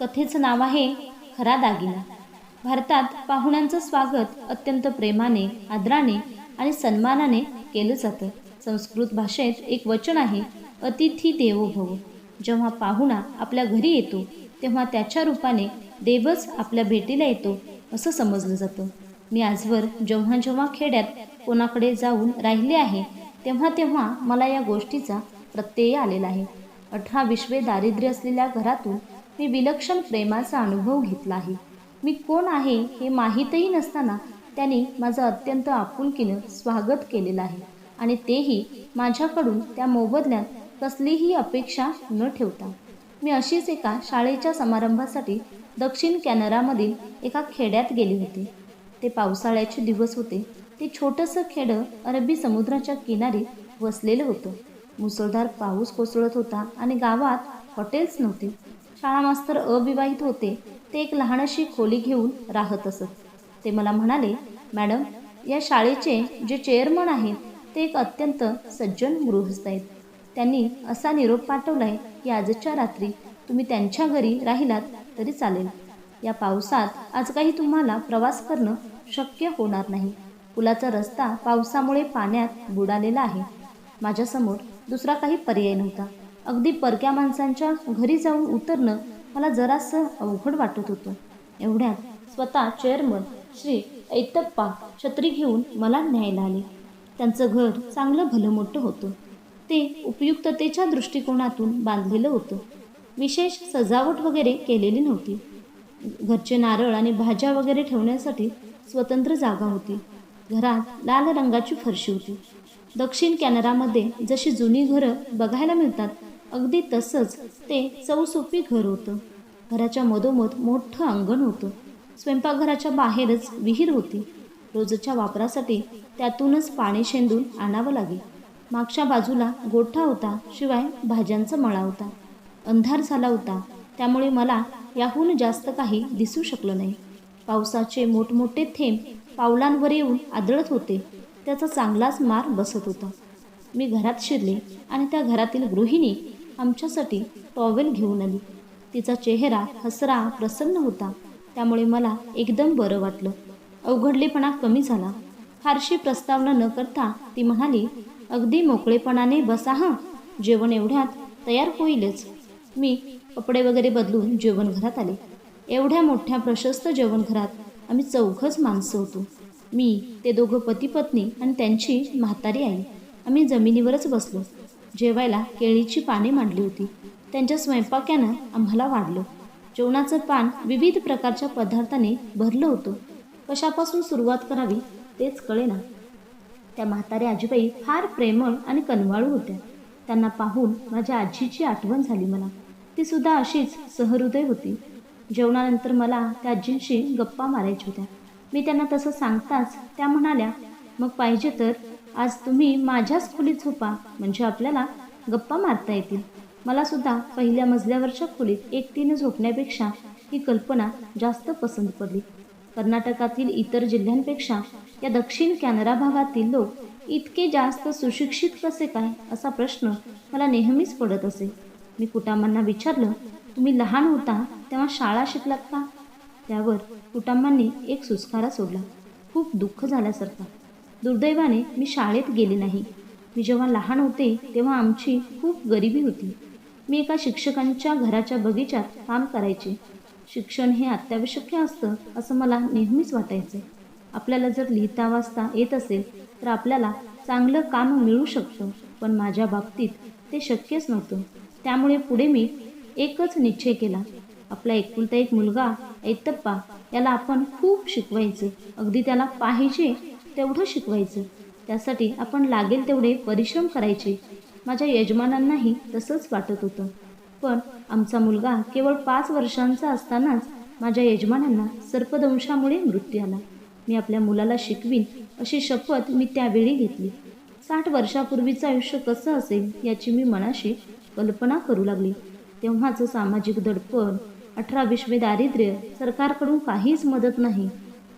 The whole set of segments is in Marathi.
कथेचं नाव आहे खरा दागिना. भारतात पाहुण्यांचं स्वागत अत्यंत प्रेमाने आदराने आणि सन्मानाने केलं जातं. संस्कृत भाषेत एक वचन आहे अतिथी देवो भव. जेव्हा पाहुणा आपल्या घरी येतो तेव्हा त्याच्या रूपाने देवच आपल्या भेटीला येतो असं समजलं जातं. मी आजवर जेव्हा जेव्हा खेड्यात कोणाकडे जाऊन राहिले आहे तेव्हा तेव्हा मला या गोष्टीचा प्रत्यय आलेला आहे. अठरा विश्वे दारिद्र्य असलेल्या घरातून मी विलक्षण प्रेमाचा अनुभव घेतला आहे मी कोण आहे हे माहीतही नसताना त्याने माझं अत्यंत आपुलकीनं स्वागत केलेलं आहे आणि तेही माझ्याकडून त्या मोबदल्यात कसलीही अपेक्षा न ठेवता. मी अशीच एका शाळेच्या समारंभासाठी दक्षिण कॅनरामधील एका खेड्यात गेले होते. ते पावसाळ्याचे दिवस होते. ते छोटंसं खेडं अरबी समुद्राच्या किनारी वसलेलं होतं. मुसळधार पाऊस कोसळत होता आणि गावात हॉटेल्स नव्हते. शाळा मास्तर अविवाहित होते ते एक लहानशी खोली घेऊन राहत असत. ते मला म्हणाले मॅडम या शाळेचे जे चेअरमन आहेत ते एक अत्यंत सज्जन गृहस्थ आहेत. त्यांनी असा निरोप पाठवला आहे की आजच्या रात्री तुम्ही त्यांच्या घरी राहिलात तरी चालेल. या पावसात आज काही तुम्हाला प्रवास करणं शक्य होणार नाही. पुलाचा रस्ता पावसामुळे पाण्यात बुडालेला आहे. माझ्यासमोर दुसरा काही पर्याय नव्हता. अगदी परक्या माणसांच्या घरी जाऊन उतरणं मला जरासं अवघड वाटत होतं. एवढ्यात स्वतः चेअरमन श्री ऐतप्पा छत्री घेऊन मला न्यायला आले. त्यांचं घर चांगलं भलं मोठं होतं. ते उपयुक्ततेच्या दृष्टिकोनातून बांधलेलं होतं. विशेष सजावट वगैरे केलेली नव्हती. घरचे नारळ आणि भाज्या वगैरे ठेवण्यासाठी स्वतंत्र जागा होती. घरात लाल रंगाची फरशी होती. दक्षिण कॅनडामध्ये जशी जुनी घरं बघायला मिळतात अगदी तसंच ते चौसोपी घर होतं. घराच्या मधोमध मोठं अंगण होतं. स्वयंपाकघराच्या बाहेरच विहीर होती. रोजच्या वापरासाठी त्यातूनच पाणी शेंदून आणावं लागे मागच्या बाजूला गोठा होता शिवाय भाज्यांचा मळा होता. अंधार झाला होता. त्यामुळे मला याहून जास्त काही दिसू शकलं नाही. पावसाचे मोठमोठे थेंब पावलांवर येऊन आदळत होते. त्याचा चांगलाच मार बसत होता. मी घरात शिरले आणि त्या घरातील गृहिणी आमच्यासाठी टॉवेल घेऊन आली. तिचा चेहरा हसरा प्रसन्न होता. त्यामुळे मला एकदम बरं वाटलं. अवघडलेपणा कमी झाला. फारशी प्रस्तावना न करता ती म्हणाली अगदी मोकळेपणाने बसा हां. जेवण एवढ्यात तयार होईलच. मी कपडे वगैरे बदलून जेवणघरात आले. एवढ्या मोठ्या प्रशस्त जेवणघरात आम्ही चौघच माणसं होतो. मी ते दोघं पती पत्नी आणि त्यांची म्हातारी आई. आम्ही जमिनीवरच बसलो. जेवायला केळीची पाने मांडली होती. त्यांच्या स्वयंपाक्यानं आम्हाला वाढलं. जेवणाचं पान विविध प्रकारच्या पदार्थाने भरलं होतं. कशापासून सुरुवात करावी तेच कळेना. त्या म्हाताऱ्या आजीबाई फार प्रेमळ आणि कनवाळू होत्या. त्यांना पाहून माझ्या आजीची आठवण झाली मला. ती सुद्धा अशीच सहृदय होती. जेवणानंतर मला त्या आजींशी गप्पा मारायच्या होत्या. मी त्यांना तसं सांगताच त्या म्हणाल्या मग पाहिजे तर आज तुम्ही माझ्याच खोलीत झोपा म्हणजे आपल्याला गप्पा मारता येतील. मला सुद्धा पहिल्या मजल्यावरच्या खोलीत एकटीनं झोपण्यापेक्षा ही कल्पना जास्त पसंत पडली. कर्नाटकातील इतर जिल्ह्यांपेक्षा या दक्षिण कॅनरा भागातील लोक इतके जास्त सुशिक्षित कसे काय असा प्रश्न मला नेहमीच पडत असे. मी कुटांबांना विचारलं तुम्ही लहान होता तेव्हा शाळा शिकलात का? त्यावर कुटुंबांनी एक सुस्कारा सोडला. खूप दुःख झाल्यासारखा. दुर्दैवाने मी शाळेत गेले नाही. मी जेव्हा लहान होते तेव्हा आमची खूप गरिबी होती. मी एका शिक्षकांच्या घराच्या बगीचात काम करायचे. शिक्षण हे अत्यावश्यक असतं असं मला नेहमीच वाटायचं. आपल्याला जर लिहिता वाचता येत असेल तर आपल्याला चांगलं काम मिळू शकतं पण माझ्या बाबतीत ते शक्यच नव्हतं. त्यामुळे पुढे मी एकच निश्चय केला. आपला एकुलता एक मुलगा ऐतप्पा याला आपण खूप शिकवायचे. अगदी त्याला पाहिजे तेवढं शिकवायचं. त्यासाठी आपण लागेल तेवढे परिश्रम करायचे. माझ्या यजमानांनाही तसंच वाटत होतं. पण आमचा मुलगा केवळ पाच वर्षांचा असतानाच माझ्या यजमानांना सर्पदंशामुळे मृत्यू आला. मी आपल्या मुलाला शिकवीन अशी शपथ मी त्यावेळी घेतली. साठ वर्षापूर्वीचं आयुष्य कसं असेल याची मी मनाशी कल्पना करू लागली. तेव्हाचं सामाजिक दडपण अठरा विश्वे दारिद्र्य सरकारकडून काहीच मदत नाही.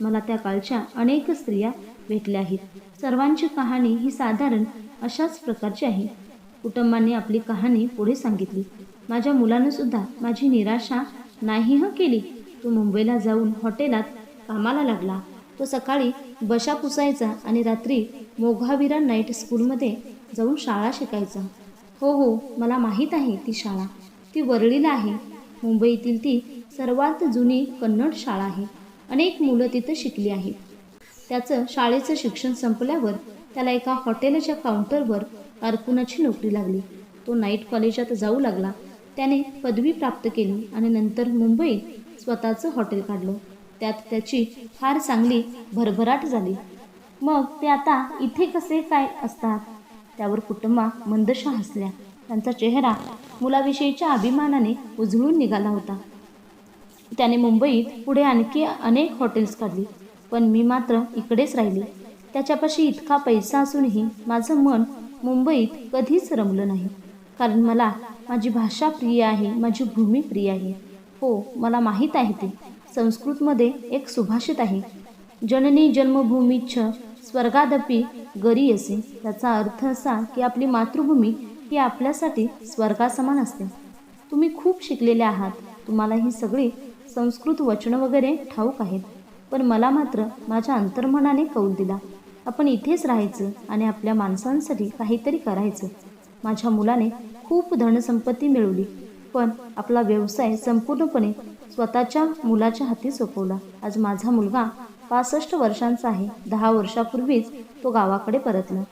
मला त्या काळच्या अनेक स्त्रिया भेटल्या आहेत. सर्वांची कहाणी ही साधारण अशाच प्रकारची आहे. कुटुंबाने आपली कहाणी पुढे सांगितली. माझ्या मुलानं सुद्धा माझी निराशा नाही ह केली. तो मुंबईला जाऊन हॉटेलात कामाला लागला. तो सकाळी बशा पुसायचा आणि रात्री मोघावीरा नाईट स्कूलमध्ये जाऊन शाळा शिकायचा. हो हो मला माहीत आहे ती शाळा. ती वरळीला आहे. मुंबईतील ती सर्वात जुनी कन्नड शाळा आहे. अनेक मुलं तिथं शिकली आहेत. त्याचं शाळेचं शिक्षण संपल्यावर त्याला एका हॉटेलच्या काउंटरवर कारकुनाची नोकरी लागली. तो नाईट कॉलेजात जाऊ लागला. त्याने पदवी प्राप्त केली आणि नंतर मुंबईत स्वतःचं हॉटेल काढलं. त्यात त्याची फार चांगली भरभराट झाली. मग ते आता इथे कसे काय असतात? त्यावर कुटुंबा मंदशा हसल्या. त्यांचा चेहरा मुलाविषयीच्या अभिमानाने उजळून निघाला होता. त्याने मुंबईत पुढे आणखी अनेक हॉटेल्स काढली. पण मी मात्र इकडेच राहिले. त्याच्यापाशी इतका पैसा असूनही माझं मन मुंबईत कधीच रमलं नाही. कारण मला माझी भाषा प्रिय आहे माझी भूमी प्रिय आहे. हो मला माहीत आहे ते. संस्कृतमध्ये एक सुभाषित आहे. जननी जन्मभूमीच्छ स्वर्गादपी गरी असे. त्याचा अर्थ असा की आपली मातृभूमी ही आपल्यासाठी स्वर्गासमान असते. तुम्ही खूप शिकलेले आहात. तुम्हाला ही सगळी संस्कृत वचनं वगैरे ठाऊक आहेत. पण मला मात्र माझ्या अंतर्मनाने कौल दिला. आपण इथेच राहायचं आणि आपल्या माणसांसाठी काहीतरी करायचं. माझ्या मुलाने खूप धनसंपत्ती मिळवली पण आपला व्यवसाय संपूर्णपणे स्वतःच्या मुलाच्या हाती सोपवला. आज माझा मुलगा पासष्ट वर्षांचा आहे. दहा वर्षापूर्वीच तो गावाकडे परतला.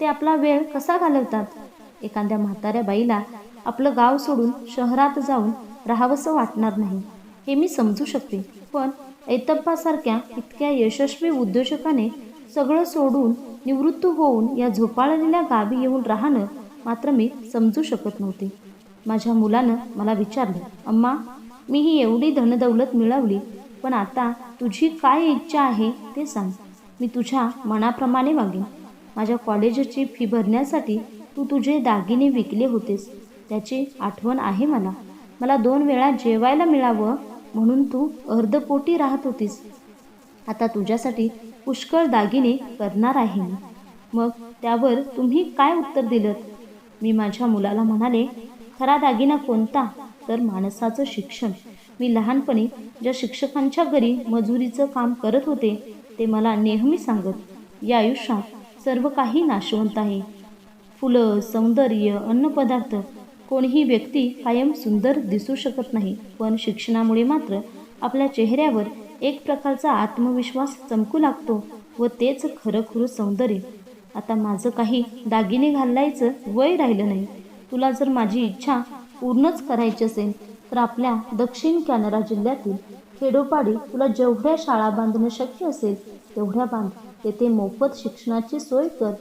ते आपला वेळ कसा घालवतात? एखाद्या म्हाताऱ्या बाईला आपलं गाव सोडून शहरात जाऊन राहावंसं वाटणार नाही हे मी समजू शकते. पण ऐतप्पासारख्या इतक्या यशस्वी उद्योजकाने सगळं सोडून निवृत्त होऊन या झोपाळलेल्या गावी येऊन राहणं मात्र मी समजू शकत नव्हते. माझ्या मुलानं मला विचारलं अम्मा मी ही एवढी धनदौलत मिळवली पण आता तुझी काय इच्छा आहे ते सांग. मी तुझ्या मनाप्रमाणे वागेन. माझ्या कॉलेजची फी भरण्यासाठी तू तुझे दागिने विकले होतेस. त्याची आठवण आहे मला. मला दोन वेळा जेवायला मिळावं म्हणून तू अर्धपोटी राहत होतीस. आता तुझ्यासाठी पुष्कळ दागिने करणार आहे मी. मग त्यावर तुम्ही काय उत्तर दिलं मी माझ्या मुलाला म्हणाले खरा दागिना कोणता? तर माणसाचं शिक्षण. मी लहानपणी ज्या शिक्षकांच्या घरी मजुरीचं काम करत होते ते मला नेहमी सांगत या आयुष्यात सर्व काही नाशवंत आहे. फुलं सौंदर्य अन्नपदार्थ कोणीही व्यक्ती कायम सुंदर दिसू शकत नाही पण शिक्षणामुळे मात्र आपल्या चेहऱ्यावर एक प्रकारचा आत्मविश्वास चमकू लागतो व तेच खरंखुरं सौंदर्य. आता माझं काही दागिने घालायचं वय राहिलं नाही. तुला जर माझी इच्छा पूर्णच करायची असेल तर आपल्या दक्षिण कॅनरा जिल्ह्यातील खेडोपाडी तुला जेवढ्या शाळा बांधणं शक्य असेल तेवढ्या बांध. तेथे मोफत शिक्षणाची सोय कर.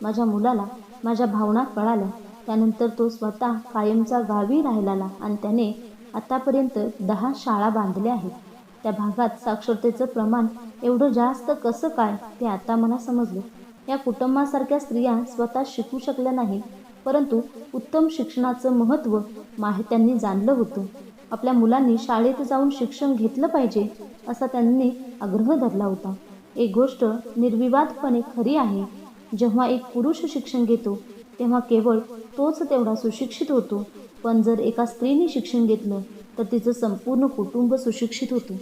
माझ्या मुलाला माझ्या भावना कळाल्या. त्यानंतर तो स्वतः कायमचा गावी राहिला आणि त्याने आतापर्यंत दहा शाळा बांधल्या आहेत. त्या भागात साक्षरतेचं प्रमाण एवढं जास्त कसं काय ते आता मला समजलं. या कुटुंबासारख्या स्त्रिया स्वतः शिकू शकल्या नाही परंतु उत्तम शिक्षणाचं महत्त्व माहित्यांनी जाणलं होतं. आपल्या मुलांनी शाळेत जाऊन शिक्षण घेतलं पाहिजे असा त्यांनी आग्रह धरला होता. एक गोष्ट निर्विवादपणे खरी आहे जेव्हा एक पुरुष शिक्षण घेतो तेव्हा केवळ तोच तेवढा सुशिक्षित होतो. पण जर एका स्त्रीने शिक्षण घेतलं तर तिचं संपूर्ण कुटुंब सुशिक्षित होतं.